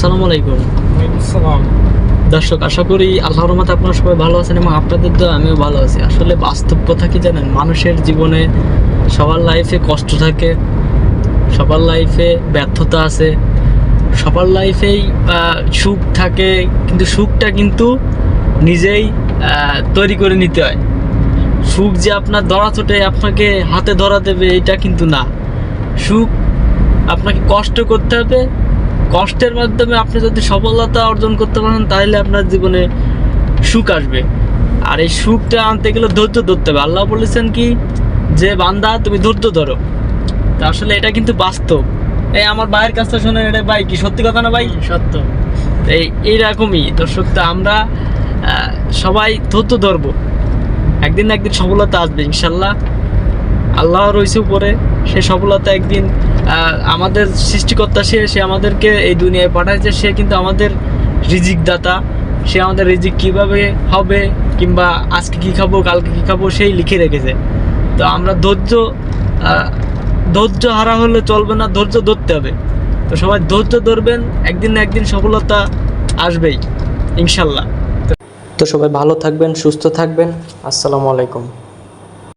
আসসালামু আলাইকুম। দর্শক আশা করি আল্লাহর রহমতে আপনারা সবাই ভালো আছেন এবং আপনাদের তো আমিও ভালো আছি। আসলে বাস্তব কথা কি জানেন? মানুষের জীবনে সবার লাইফে কষ্ট থাকে সবার লাইফে ব্যর্থতা আছে সবার লাইফেই সুখ থাকে কিন্তু সুখটা কিন্তু নিজেই তৈরি করে নিতে হয়। সুখ যে আপনার ধরা ছোটে আপনাকে হাতে ধরা দেবে এটা কিন্তু না। সুখ আপনাকে কষ্ট করতে হবে কষ্টের মাধ্যমে আপনি যদি সফলতা অর্জন করতে পারেন তাহলে আপনার জীবনে সুখ আসবে। আর এই সুখটা আনতে গেলে ধৈর্য ধরতে হবে। আল্লাহ বলেছেন কি যে বান্দা তুমি ধৈর্য ধরো। তা আসলে এটা কিন্তু বাস্তব। এই আমার ভাইয়ের কাছ থেকে শোনেন এটা ভাই কি সত্যি কথা না ভাই? সত্য। এই এইরকমই। দর্শক তা আমরা সবাই ধৈর্য ধরবো। একদিন না একদিন সফলতা আসবে ইনশাল্লাহ। আল্লাহ রয়েছে উপরে সে সফলতা একদিন আমাদের সৃষ্টিকর্তা সে সে আমাদেরকে এই দুনিয়ায় পাঠাইছে, সে কিন্তু আমাদের রিজিক দাতা সে আমাদের রিজিক কীভাবে হবে কিংবা আজকে কি খাব, কালকে কি খাব, সেই লিখে রেখেছে। তো আমরা ধৈর্য ধৈর্য হারা হলে চলবে না, ধৈর্য ধরতে হবে। তো সবাই ধৈর্য ধরবেন, একদিন না একদিন সফলতা আসবেই, ইনশাল্লাহ। তো সবাই ভালো থাকবেন, সুস্থ থাকবেন, আসসালামু আলাইকুম।